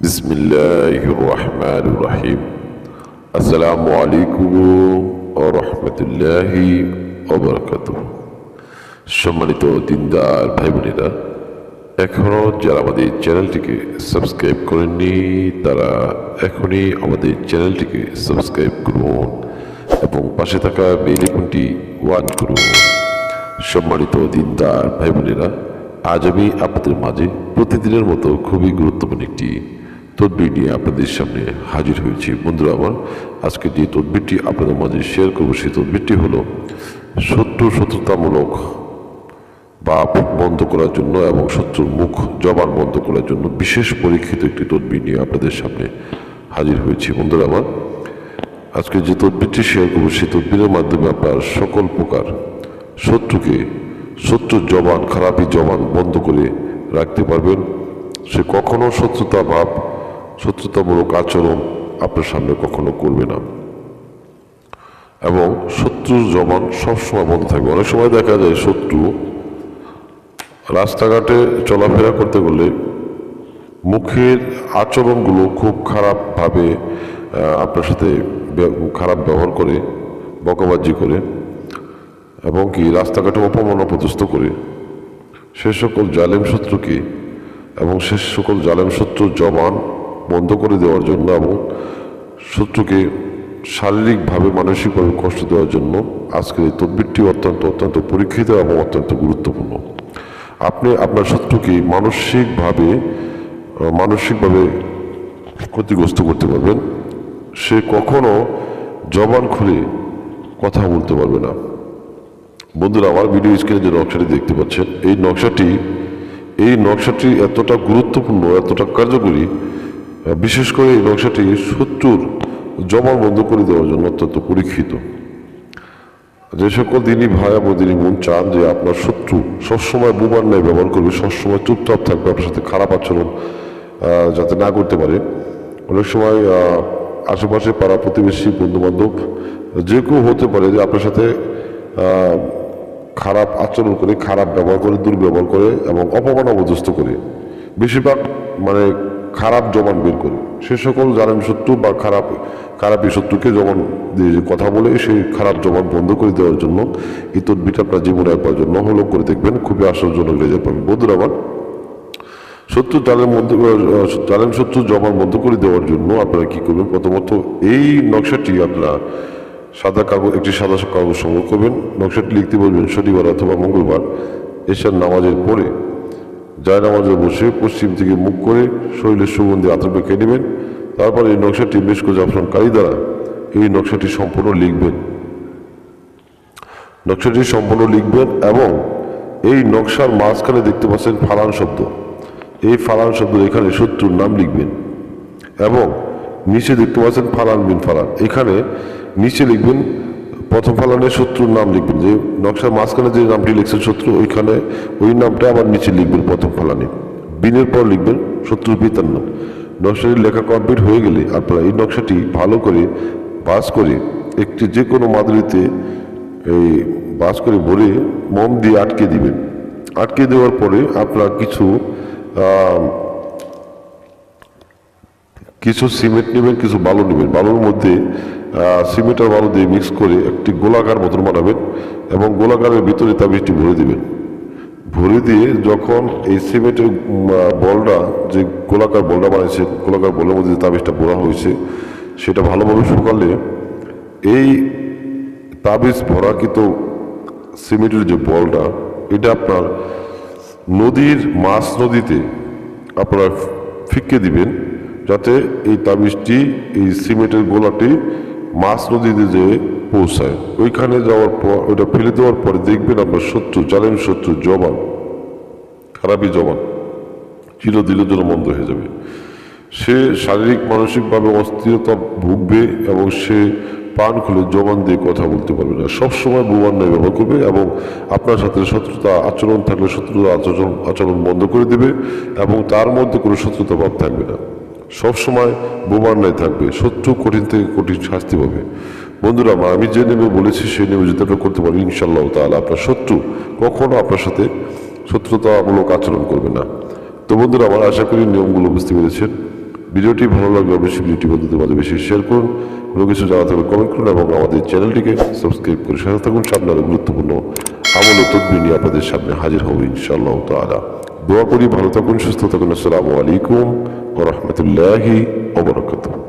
بسم الله الرحمن الرحيم السلام عليكم ورحمة الله وبركاته সম্মানিত দিনদার ভাই বোনেরা এখনও যারা আমাদের চ্যানেলটিকে সাবস্ক্রাইব করেননি তারা এখনই আমাদের চ্যানেলটিকে সাবস্ক্রাইব করুন এবং পাশে থাকা বেল আইকনটি ওয়ান করুন সম্মানিত দিনদার ভাই বোনেরা আজ আমি আপনাদের মাঝে প্রতিদিনের মতো খুবই গুরুত্বপূর্ণ একটি তদবির নিয়ে আপনাদের সামনে হাজির হয়েছি। বন্ধুরা আমার, আজকে যে তদবিরটি আপনাদের মাঝে শেয়ার করব, সেই তদবিরটি হলো শত্রু শত্রুতামূলক বাপ বন্ধ করার জন্য এবং শত্রুর মুখ জবান বন্ধ করার জন্য বিশেষ পরীক্ষিত একটি তদবির নিয়ে আপনাদের সামনে হাজির হয়েছি। বন্ধুরা আমার, আজকে যে তদবিরটি শেয়ার করব, সেই তদবিরের মাধ্যমে আপনার সকল প্রকার শত্রুকে শত্রুর জবান খারাপি জবান বন্ধ করে রাখতে পারবেন। সে কখনো শত্রুতা ভাব শত্রুতামূলক আচরণ আপনার সামনে কখনো করবে না। এবং শত্রুর জবান সবসময় বন্ধ থাকবে। অনেক সময় দেখা যায় শত্রু রাস্তাঘাটে চলাফেরা করতে গেলে মুখের আচরণগুলো খুব খারাপভাবে আপনার সাথে খারাপ ব্যবহার করে, বকাবাজি করে এবং কি রাস্তাঘাটে অপমান অপদস্থ করে। সে সকল জালেম শত্রুকে এবং সে সকল জালেম শত্রুর জবান বন্ধ করে দেওয়ার জন্য এবং শত্রুকে শারীরিকভাবে মানসিকভাবে কষ্ট দেওয়ার জন্য আজকের এই তদবিরটি অত্যন্ত অত্যন্ত পরীক্ষিত এবং অত্যন্ত গুরুত্বপূর্ণ। আপনি, আপনার শত্রুকে মানসিকভাবে মানসিকভাবে ক্ষতিগ্রস্ত করতে পারবেন। সে কখনো জবান খুলে কথা বলতে পারবে না। বন্ধুরা, আমার ভিডিও স্ক্রিনে যে নকশাটি দেখতে পাচ্ছেন, এই নকশাটি এই নকশাটি এতটা গুরুত্বপূর্ণ, এতটা কার্যকরী বিশেষ করে এই নকশাটি শত্রুর জবান বন্ধ করে দেওয়ার জন্য অত্যন্ত পরীক্ষিত। যে সকল দিনই ভাই এবং দিনই বোন চান যে আপনার শত্রু সবসময় বোমার ন্যায় ব্যবহার করবে, সবসময় চুপচাপ থাকবে, আপনার সাথে খারাপ আচরণ যাতে না করতে পারে। অনেক সময় আশেপাশে পাড়া প্রতিবেশী বন্ধু বান্ধব যে কেউ হতে পারে যে আপনার সাথে খারাপ আচরণ করে, খারাপ ব্যবহার করে, দুর্ব্যবহার করে এবং অপমান অবদস্ত করে। বেশিরভাগ মানে খারাপ জবান বের করে। সে সকল জানেন শত্রু বা খারাপ, খারাপই শত্রুকে দিয়ে কথা বলে, সেই খারাপ জবান বন্ধ করে দেওয়ার জন্য এই তদবিটা আপনার জীবনে একবার জন্য হলো করে দেখবেন। খুবই আশ্চর্যজনক রেজাল্ট পাবেন। বন্ধুরা আমার, শত্রু জালের মধ্যে জালেম শত্রু জবান বন্ধ করে দেওয়ার জন্য আপনারা কি করবেন? প্রথমত এই নকশাটি আপনারা সাদা কাগজ, একটি সাদা কাগজ সংগ্রহ করবেন। নকশাটি লিখতে বলবেন শনিবার অথবা মঙ্গলবার এশার নামাজের পরে। যায় নামাজে বসে পশ্চিম থেকে মুখ করে শরীরের সুগন্ধি আতর বেঁকে নেবেন। তারপর এই নকশাটি বেশ করে জাফরান কালি দ্বারা এই নকশাটি সম্পূর্ণ লিখবেন। নকশাটি সম্পূর্ণ লিখবেন এবং এই নকশার মাঝখানে দেখতে পাচ্ছেন ফালান শব্দ। এই ফালান শব্দ এখানে শত্রুর নাম লিখবেন এবং নিচে দেখতে পাচ্ছেন ফালান বিন ফালান। এখানে নিচে লিখবেন প্রথম ফালানের শত্রুর নাম লিখবেন। যে নকশার মাঝখানে যে নামটি লিখছেন শত্রু, ওইখানে ওই নামটা আবার নিচে লিখবেন প্রথম ফালানে। বিনের পর লিখবেন শত্রুর পিতার নাম। নকশাটি লেখা কমপ্লিট হয়ে গেলে আপনারা এই নকশাটি ভালো করে বাস করে একটি যে কোনো মাদুরিতে এই বাস করে ভরে মোম দিয়ে আটকে দিবেন। আটকে দেওয়ার পরে আপনার কিছু কিছু সিমেন্ট নেবেন, কিছু বালু নেবেন। বালুর মধ্যে আহ, সিমেন্ট আর বালু দিয়ে মিক্স করে একটি গোলাকার মতন বানাবেন এবং গোলাকারের ভিতরে তাবিজটি ভরে দিবেন। ভরে দিয়ে যখন এই সিমেন্টের বলটা যে গোলাকার বলটা বানিয়েছে গোলাকার বলের মধ্যে যে তাবিজটা ভরা হয়েছে সেটা ভালোভাবে শুকালে এই তাবিজ ভরাকৃত সিমেন্টের যে বলটা এটা আপনার নদীর মাছ নদীতে আপনারা ফিকে দিবেন যাতে এই তাবিজটি এই সিমেন্টের গোলাটি মাছ নদীতে যে পৌঁছায়। ওইখানে যাওয়ার পর, ওইটা ফেলে দেওয়ার পরে দেখবেন আপনার শত্রু, জালেম শত্রু, জবান, খারাপই জবান চিরদিনের জন্য বন্ধ হয়ে যাবে। সে শারীরিক, মানসিকভাবে অস্থিরতা ভুগবে এবং সে পান খুলে জবান দিয়ে কথা বলতে পারবে না। সবসময় নয় ব্যবহার করবে এবং আপনার সাথে শত্রুতা আচরণ থাকলে শত্রুতা আচরণ আচরণ বন্ধ করে দেবে এবং তার মধ্যে কোনো শত্রুতা ভাব থাকবে না। সবসময় বোমান নয় থাকবে শত্রু কঠিন থেকে কঠিন শাস্তি পাবে। বন্ধুরা আমি যে নেমে বলেছি, সেই নেমে যদি আপনারা করতে পারেন ইনশাল্লাহ তাহলে আপনার শত্রু কখনো আপনার সাথে শত্রুতামূলক আচরণ করবে না। তো বন্ধুরা, আমার আশা করি নিয়মগুলো বুঝতে পেরেছেন। ভিডিওটি ভালো লাগলে অবশ্যই ভিডিওটি বন্ধুদের মাঝে বেশি শেয়ার করুন। কোনো কিছু জানাতে হলে কমেন্ট করুন এবং আমাদের চ্যানেলটিকে সাবস্ক্রাইব করে সাথে থাকুন। সামনে আরও গুরুত্বপূর্ণ আমল ও তদবির নিয়ে আপনাদের সামনে হাজির হব ইনশাআল্লাহ তাআলা। দোয়া করি, ভালো থাকুন, সুস্থ থাকুন। আসসালামু আলাইকুম। ورحمة الله وبركاته.